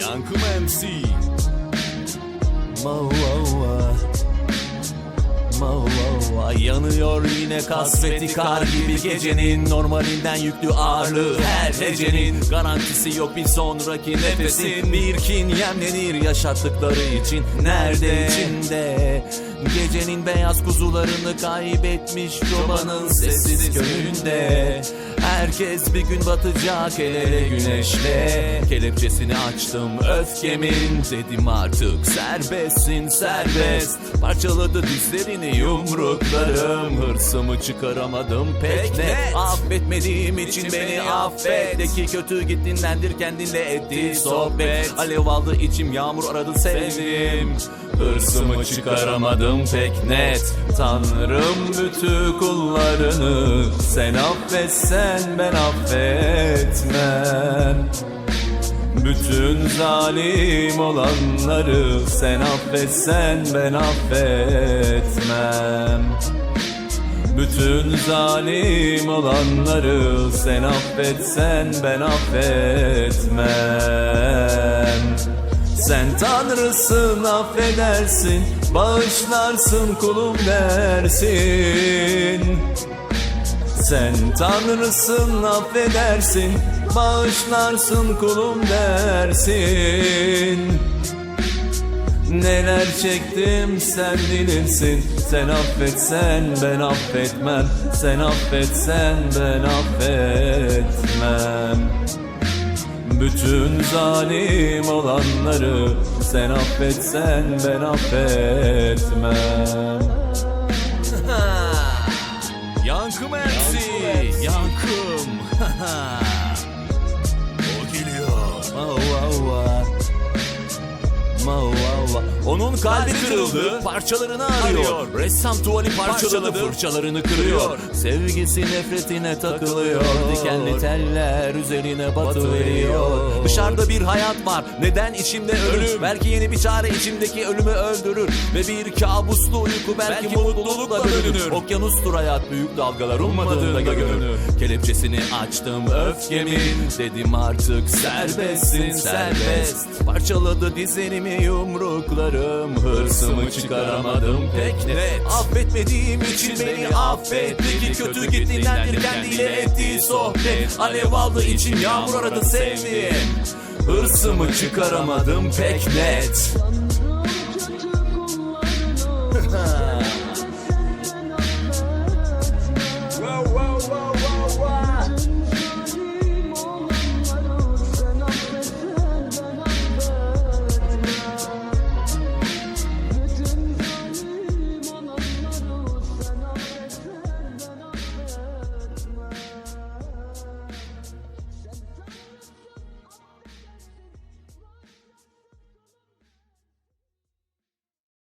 Yankı MC Mavava Yanıyor yine kasveti kar gibi gecenin Normalinden yüklü ağırlığı. Her hecenin Garantisi yok bir sonraki nefesin. Bir kin yemlenir yaşattıkları için. Nerede? İçinde. Gecenin beyaz kuzularını kaybetmiş çobanın sessiz köyünde. Herkes bir gün batacak el ele güneşle. Kelepçesini açtım öfkemin. Dedim artık serbestsin serbest. Parçaladı dizlerini yumruklarım Hırsımı çıkaramadım. Pek ne Affetmediğim için beni affet. De ki kötü gittindendir kendinle etti sohbet. Alev aldı içim yağmur aradı sevdim. Hırsımı çıkaramadım. Pek net. Tanrım bütün kullarını Sen affetsen ben affetmem. Bütün zalim olanları sen affetsen ben affetmem bütün zalim olanları sen affetsen ben affetmem. Sen tanrısın affedersin bağışlarsın kulum dersin. Sen tanrısın affedersin Bağışlarsın kulum dersin Neler çektim sen bilirsin. Sen affetsen ben affetmem. Sen affetsen ben affetmem. Bütün zalim olanları sen affetsen ben affetmem. Yankı MC Yankım. O geliyor. Mavava Mavava Onun kalbi kırıldı Parçalarını arıyor. Ressam tuvali parçaladı Fırçalarını kırıyor. Sevgisi nefretine takılıyor. Dikenli teller üzerine batı veriyor. Dışarıda bir hayat var Neden içimde ölüm. Belki yeni bir çare içimdeki ölümü öldürür. Ve bir kabuslu uyku belki, mutlulukla bölünür. Okyanustur hayat büyük dalgalar ummadığında görünür. Kelepçesini açtım öfkemin. Dedim artık serbestsin serbest. Parçaladı dizlerimi yumruklarım Hırsımı çıkaramadım pek net. Affetmediğim için beni affet. Peki kötü gittiğindendir kendiyle ettiği sohbet. Alev aldı içim yağmur aradı sevdiğim Hırsımı çıkaramadım pek net